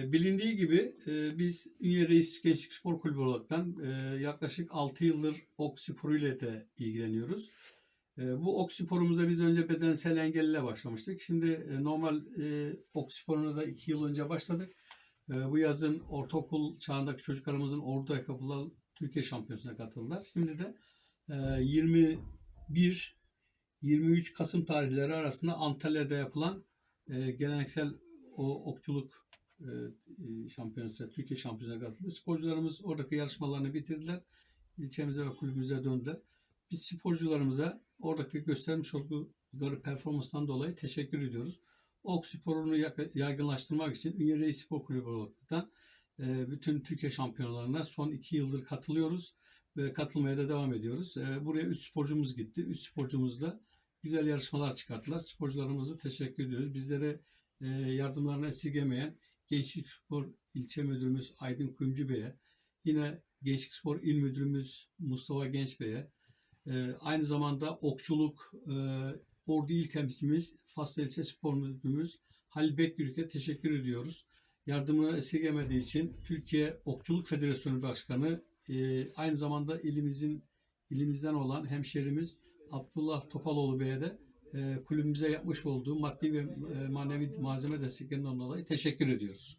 E, bilindiği gibi e, biz Ünye Reis Gençlik Spor Kulübü olaraktan e, yaklaşık 6 yıldır ok sporu ile de ilgileniyoruz. E, bu ok sporumuza biz önce bedensel engelliyle başlamıştık. Şimdi e, normal e, ok sporuna da 2 yıl önce başladık. E, bu yazın ortaokul çağındaki çocuklarımızın orada kapılan Türkiye Şampiyonası'na katıldılar. Şimdi de e, 21 23 Kasım tarihleri arasında Antalya'da yapılan e, geleneksel o okçuluk e, e, şampiyonası, Türkiye şampiyonasına katıldı. Sporcularımız oradaki yarışmalarını bitirdiler. İlçemize ve kulübümüze döndüler. Biz sporcularımıza oradaki göstermiş oldukları performanstan dolayı teşekkür ediyoruz. Ok sporunu yaygınlaştırmak için Ünye Spor Kulübü olaraktan e, bütün Türkiye şampiyonalarına son iki yıldır katılıyoruz ve katılmaya da devam ediyoruz. E, buraya üç sporcumuz gitti. Üç sporcumuz da güzel yarışmalar çıkarttılar. Sporcularımızı teşekkür ediyoruz. Bizlere yardımlarını esirgemeyen Gençlik Spor İlçe Müdürümüz Aydın Kuyumcu Bey'e, yine Gençlik Spor İl Müdürümüz Mustafa Genç Bey'e, e, aynı zamanda okçuluk e, Ordu İl Temsilcimiz Faslı İlçe Spor Müdürümüz Halil Bekgürük'e teşekkür ediyoruz. Yardımını esirgemediği için Türkiye Okçuluk Federasyonu Başkanı e, aynı zamanda ilimizin ilimizden olan hemşerimiz Abdullah Topaloğlu Bey'e de kulübümüze yapmış olduğu maddi ve e, manevi malzeme desteklerinden dolayı teşekkür ediyoruz.